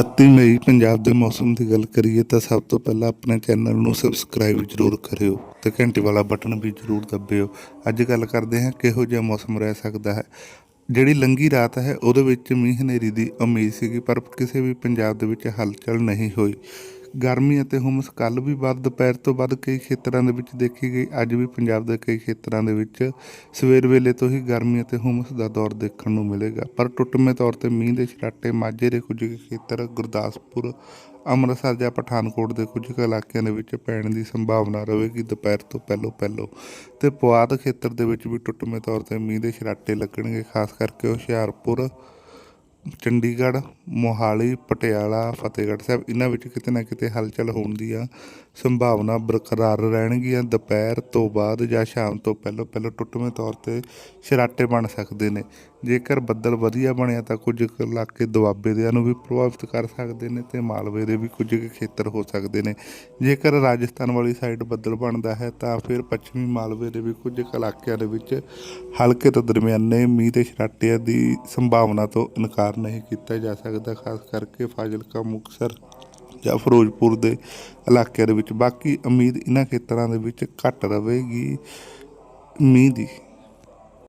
31 ਮਈ ਪੰਜਾਬ ਦੇ ਮੌਸਮ ਦੀ ਗੱਲ ਕਰੀਏ ਤਾਂ ਸਭ ਤੋਂ ਪਹਿਲਾਂ ਆਪਣੇ ਚੈਨਲ ਨੂੰ ਸਬਸਕ੍ਰਾਈਬ ਜ਼ਰੂਰ ਕਰਿਓ ਤੇ ਘੰਟੀ ਵਾਲਾ ਬਟਨ ਵੀ ਜ਼ਰੂਰ ਦਬਿਓ। ਅੱਜ ਗੱਲ ਕਰਦੇ ਹਾਂ ਕਿਹੋ ਜਿਹਾ ਮੌਸਮ ਰਹਿ ਸਕਦਾ ਹੈ। ਜਿਹੜੀ ਲੰਗੀ ਰਾਤ ਹੈ, ਉਹਦੇ ਵਿੱਚ ਮੀਂਹ ਹਨੇਰੀ ਦੀ ਉਮੀਦ ਸੀਗੀ, ਪਰ ਕਿਸੇ ਵੀ ਪੰਜਾਬ ਦੇ ਵਿੱਚ ਹਲਚਲ ਨਹੀਂ ਹੋਈ। ਗਰਮੀ ਅਤੇ ਹੁਮਸ ਕੱਲ ਵੀ ਵੱਧ, ਦੁਪਹਿਰ ਤੋਂ ਵੱਧ ਕਈ ਖੇਤਰਾਂ ਦੇ ਵਿੱਚ ਦੇਖੀ ਗਈ, ਅੱਜ ਵੀ ਪੰਜਾਬ ਦੇ ਕਈ ਖੇਤਰਾਂ ਦੇ ਵਿੱਚ ਸਵੇਰ ਵੇਲੇ ਤੋਂ ਹੀ ਗਰਮੀ ਅਤੇ ਹੁਮਸ ਦਾ ਦੌਰ ਦੇਖਣ ਨੂੰ ਮਿਲੇਗਾ। ਪਰ ਟੁੱਟਵੇਂ ਤੌਰ ਤੇ ਮੀਂਹ ਦੇ ਛਰਾਟੇ ਮਾਝੇ ਦੇ ਕੁਝ ਕੁ ਖੇਤਰ, ਗੁਰਦਾਸਪੁਰ, ਅੰਮ੍ਰਿਤਸਰ ਜਾਂ ਪਠਾਨਕੋਟ ਦੇ ਕੁਝ ਕੁ ਇਲਾਕਿਆਂ ਦੇ ਵਿੱਚ ਪੈਣ ਦੀ ਸੰਭਾਵਨਾ ਰਹੇਗੀ ਦੁਪਹਿਰ ਤੋਂ ਪਹਿਲੋਂ ਪਹਿਲੋਂ। ਤੇ ਪੁਆਧ ਖੇਤਰ ਦੇ ਵਿੱਚ ਵੀ ਟੁੱਟਵੇਂ ਤੌਰ ਤੇ ਮੀਂਹ ਦੇ ਛਰਾਟੇ ਲੱਗਣਗੇ, ਖਾਸ ਕਰਕੇ ਹੁਸ਼ਿਆਰਪੁਰ ਚੰਡੀਗੜ੍ਹ, ਮੋਹਾਲੀ, ਪਟਿਆਲਾ, ਫਤਿਹਗੜ੍ਹ ਸਾਹਿਬ, ਇਹਨਾਂ ਵਿੱਚ ਕਿਤੇ ਨਾ ਕਿਤੇ ਹਲਚਲ ਹੋਣ ਦੀਆਂ ਸੰਭਾਵਨਾ ਬਰਕਰਾਰ ਰਹਿਣਗੀਆਂ। ਦੁਪਹਿਰ ਤੋਂ ਬਾਅਦ ਜਾਂ ਸ਼ਾਮ ਤੋਂ ਪਹਿਲਾਂ ਪਹਿਲਾਂ ਟੁੱਟਵੇਂ ਤੌਰ ਤੇ ਸ਼ਰਾਟੇ ਬਣ ਸਕਦੇ ਨੇ। ਜੇਕਰ ਬੱਦਲ ਵਧੀਆ ਬਣਿਆ ਤਾਂ ਕੁਝ ਕੁ ਇਲਾਕੇ ਦੁਆਬੇ ਦਿਆਂ ਨੂੰ ਵੀ ਪ੍ਰਭਾਵਿਤ ਕਰ ਸਕਦੇ ਨੇ ਤੇ ਮਾਲਵੇ ਦੇ ਵੀ ਕੁਝ ਕੁ ਖੇਤਰ ਹੋ ਸਕਦੇ ਨੇ। ਜੇਕਰ ਰਾਜਸਥਾਨ ਵਾਲੀ ਸਾਈਡ ਬੱਦਲ ਬਣਦਾ ਹੈ ਤਾਂ ਫਿਰ ਪੱਛਮੀ ਮਾਲਵੇ ਦੇ ਵੀ ਕੁਝ ਕੁ ਇਲਾਕਿਆਂ ਦੇ ਵਿੱਚ ਹਲਕੇ ਤੋਂ ਦਰਮਿਆਨੇ ਮੀਂਹ ਤੇ ਸ਼ਰਾਟਿਆਂ ਦੀ ਸੰਭਾਵਨਾ ਤੋਂ ਇਨਕਾਰ ਨਹੀਂ ਕੀਤਾ ਜਾ ਸਕਦਾ, ਖਾਸ ਕਰਕੇ ਫਾਜ਼ਿਲਕਾ, ਮੁਕਤਸਰ ਜਾਂ ਫਿਰੋਜ਼ਪੁਰ ਦੇ ਇਲਾਕਿਆਂ ਦੇ ਵਿੱਚ। ਬਾਕੀ ਉਮੀਦ ਇਹਨਾਂ ਖੇਤਰਾਂ ਦੇ ਵਿੱਚ ਘੱਟ ਰਹੇਗੀ ਮੀਂਹ ਦੀ।